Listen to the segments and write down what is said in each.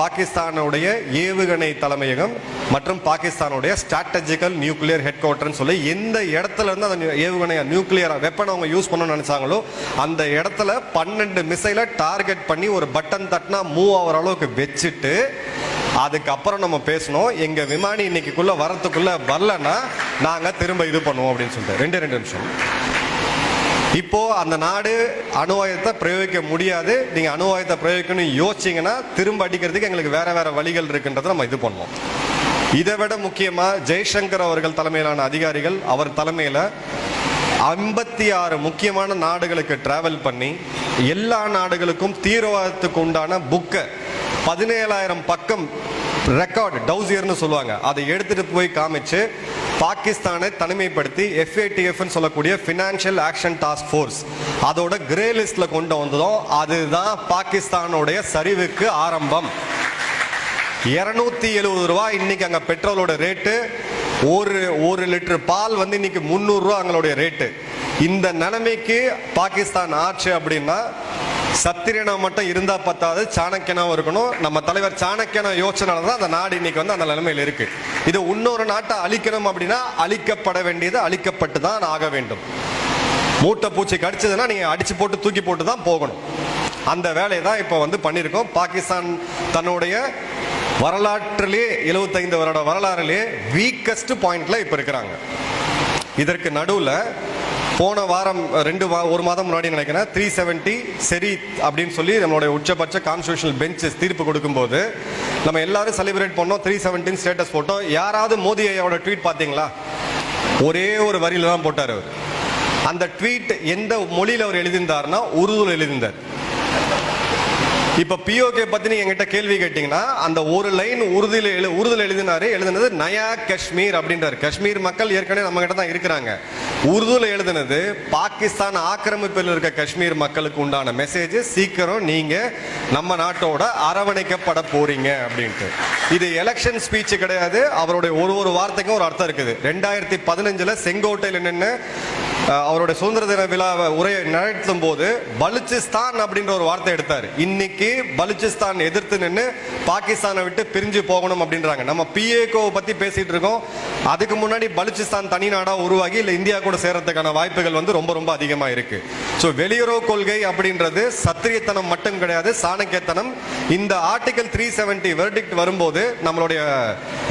பாகிஸ்தானுடைய ஏவுகணை தலைமையகம் மற்றும் பாகிஸ்தானுடைய ஸ்ட்ராட்டஜிக்கல் நியூக்ளியர் ஹெட் குவார்டர்னு சொல்லி எந்த இடத்துல இருந்து அந்த ஏவுகணை நியூக்ளியர் வெப்பன் அவங்க யூஸ் பண்ணணும்னு நினைச்சாங்களோ அந்த இடத்துல பன்னெண்டு மிசைலை டார்கெட் பண்ணி ஒரு பட்டன் தட்டினா மூவ் ஆகிற அளவுக்கு வச்சுட்டு அதுக்கப்புறம் நம்ம பேசணும். எங்கள் விமானி இன்னைக்குள்ளே வரத்துக்குள்ளே வரலன்னா நாங்கள் திரும்ப இது பண்ணுவோம் அப்படின்னு சொல்லிட்டு. ரெண்டு ரெண்டு நிமிஷம். இப்போ அந்த நாடு அணு ஆயுதத்தை பிரயோகிக்க முடியாது. நீங்க அணு ஆயுதத்தை பிரயோகிக்கணும்னு யோசிச்சீங்கன்னா திரும்ப அடிக்கிறதுக்கு எங்களுக்கு வேற வேற வழிகள் இருக்குன்றதை நம்ம இது பண்ணுவோம். இதை விட முக்கியமா ஜெய்சங்கர் அவர்கள் தலைமையிலான அதிகாரிகள் அவர் தலைமையில ஐம்பத்தி ஆறு முக்கியமான நாடுகளுக்கு டிராவல் பண்ணி எல்லா நாடுகளுக்கும் தீவிரவாதத்துக்கு உண்டான புக்கை பதினேழாயிரம் பக்கம் ரெக்கார்டு டவுசியர்னு சொல்லுவாங்க. அதை எடுத்துட்டு போய் காமிச்சு பாகிஸ்தானை தனிமைப்படுத்தி எஃப்ஏடிஎஃப்னு சொல்லக்கூடிய ஃபினான்ஷியல் ஆக்ஷன் டாஸ்க் ஃபோர்ஸ் அதோட கிரே லிஸ்ட்ல கொண்டு வந்ததும் அதுதான் பாகிஸ்தானுடைய சரிவுக்கு ஆரம்பம். இருநூத்தி எழுபது ரூபா இன்னைக்கு அங்க பெட்ரோலோட ரேட்டு ஒரு ஒரு லிட்டர் பால் வந்து இன்னைக்கு முந்நூறு ரூபா அங்களுடைய ரேட்டு இந்த நிலைமைக்கு பாகிஸ்தான் ஆச்சு அப்படின்னா சத்திரியனா மட்டும் இருந்தா பத்தாது சாணக்கியனாவும் இருக்கணும். நம்ம தலைவர் சாணக்கியனா யோசனால தான் அந்த நாடு இன்னைக்கு வந்து அந்த நிலைமையில் இருக்கு. இது இன்னொரு நாட்டை அழிக்கணும் அப்படின்னா அழிக்கப்பட வேண்டியது அழிக்கப்பட்டு தான் ஆக வேண்டும். மூட்டை பூச்சி கடிச்சதுன்னா நீங்க அடிச்சு போட்டு தூக்கி போட்டு தான் போகணும். அந்த வேலையை தான் இப்போ வந்து பண்ணியிருக்கோம். பாகிஸ்தான் தன்னுடைய வரலாற்றிலே 75 வருட வரலாறுலே வீக்கஸ்ட் பாயிண்ட்ல இப்போ இருக்கிறாங்க. இதற்கு நடுவில் போன வாரம் ரெண்டு வா ஒரு மாதம் முன்னாடி நினைக்கிறேன் த்ரீ செவன்ட்டி சரி அப்படின்னு சொல்லி நம்மளுடைய உச்சபட்ச கான்ஸ்டியூஷனல் பெஞ்சஸ் தீர்ப்பு கொடுக்கும்போது நம்ம எல்லாரும் செலிப்ரேட் பண்ணோம் த்ரீ செவன்டீன் ஸ்டேட்டஸ் போட்டோம். யாராவது மோடி ஐயாவோட ட்வீட் பார்த்தீங்களா? ஒரே ஒரு வரியில் தான் போட்டார் அவர். அந்த ட்வீட் எந்த மொழியில் அவர் எழுதியிருந்தாருன்னா உருதுல எழுதியிருந்தார். இப்ப பிஓகே பத்தி நீங்க என்கிட்ட கேள்வி கேட்டீங்கன்னா அந்த ஒரு லைன் உறுதியில் எழு உறுதியில் எழுதினாரு எழுதினது நயா காஷ்மீர் அப்படின்றாரு. காஷ்மீர் மக்கள் ஏற்கனவே நம்ம கிட்ட தான் இருக்கிறாங்க. உருதுல எழுதினது பாகிஸ்தான் ஆக்கிரமிப்பில் இருக்க காஷ்மீர் மக்களுக்கு உண்டான மெசேஜ் சீக்கிரம் நீங்க நம்ம நாட்டோட அரவணைக்கப்பட போறீங்க அப்படின்ட்டு. இது எலெக்ஷன் ஸ்பீச் கிடையாது. அவருடைய ஒரு ஒரு வார்த்தைக்கும் ஒரு அர்த்தம் இருக்குது. ரெண்டாயிரத்தி பதினஞ்சுல செங்கோட்டையில் நின்று அவருடைய சுதந்திர தின விழாவை உரையை நடத்தும் போது பலுச்சிஸ்தான் அப்படின்ற ஒரு வார்த்தை எடுத்தார். இன்னைக்கு பலுச்சிஸ்தான் எதிர்த்து நின்று பாகிஸ்தானை விட்டு பிரிஞ்சு போகணும் அப்படின்றாங்க. நம்ம பிஏகோவை பற்றி பேசிகிட்டு இருக்கோம். அதுக்கு முன்னாடி பலுச்சிஸ்தான் தனி நாடாக உருவாகி இல்லை இந்தியா கூட சேரத்துக்கான வாய்ப்புகள் வந்து ரொம்ப ரொம்ப அதிகமாக இருக்கு. ஸோ வெளியுறவு கொள்கை அப்படின்றது சத்திரியத்தனம் மட்டும் கிடையாது சாணக்கியத்தனம். இந்த ஆர்டிகல் த்ரீ செவன்டி வெர்டிக்ட் வரும்போது நம்மளுடைய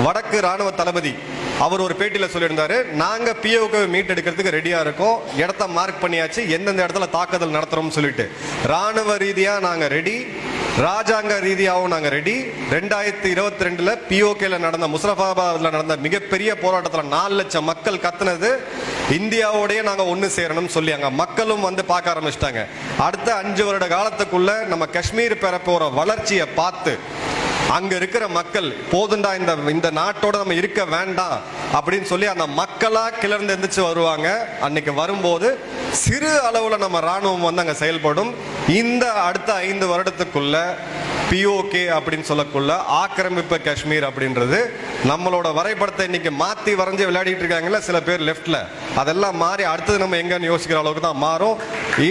வடக்கு ராணுவ தளபதி அவர் ஒரு பேட்டியில் சொல்லியிருந்தாரு நாங்கள் பிஓக்கு மீட் எடுக்கிறதுக்கு ரெடியாக இருக்கோம். இடத்த மார்க் பண்ணியாச்சு. எந்தெந்த இடத்துல தாக்குதல் நடத்துகிறோம்னு சொல்லிட்டு. ராணுவ ரீதியாக நாங்கள் ரெடி ராஜாங்க ரீதியாகவும் நாங்கள் ரெடி ரெண்டாயிரத்தி இருபத்தி ரெண்டில் பிஓகேல நடந்த முஸ்தபாபாத்ல நடந்த மிகப்பெரிய போராட்டத்தில் நாலு லட்சம் மக்கள் கத்துனது. இந்தியாவோடய நாங்கள் ஒன்று சேரணும்னு சொல்லியாங்க மக்களும் வந்து பார்க்க ஆரம்பிச்சிட்டாங்க. அடுத்த அஞ்சு வருட காலத்துக்குள்ள நம்ம காஷ்மீர் பெற போகிற வளர்ச்சியை பார்த்து அங்க இருக்கிற மக்கள் போதுண்டா இந்த இந்த நாட்டோட நம்ம இருக்க வேண்டாம் அப்படின்னு சொல்லி அந்த மக்களா கிளர்ந்து எந்திரிச்சு வருவாங்க. அன்னைக்கு வரும்போது சிறு அளவுல நம்ம ராணுவம் வந்து அங்க செயல்படும். இந்த அடுத்த ஐந்து வருடத்துக்குள்ள பிஓகே அப்படின்னு சொல்லக்குள்ள ஆக்கிரமிப்பு காஷ்மீர் அப்படின்றது நம்மளோட வரைபடத்தை இன்னைக்கு மாத்தி வரைஞ்சி விளையாடிட்டு இருக்காங்கல்ல சில பேர் லெஃப்ட்ல அதெல்லாம் மாறி அடுத்தது நம்ம எங்கன்னு யோசிக்கிற அளவுக்கு தான் மாறும்.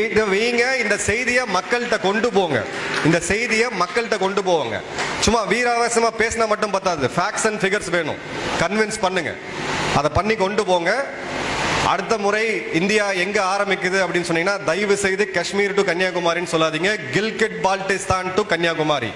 இது வீங்க இந்த செய்தியை மக்கள்கிட்ட கொண்டு போங்க. இந்த செய்தியை மக்கள்கிட்ட கொண்டு போவாங்க. சும்மா வீராவேசமா பேசினா மட்டும் பத்தாது. ஃபேக்ட்ஸ் அண்ட் ஃபிகர்ஸ் வேணும். கன்வின்ஸ் பண்ணுங்க. அதை பண்ணி கொண்டு போங்க. அடுத்த முறை இந்தியா எங்க ஆரம்பிக்குது அப்படின்னு சொன்னீங்கன்னா தயவு செய்து காஷ்மீர் டு கன்னியாகுமரின்னு சொல்லாதீங்க. கில்கிட் பால்டிஸ்தான் டு கன்னியாகுமரி.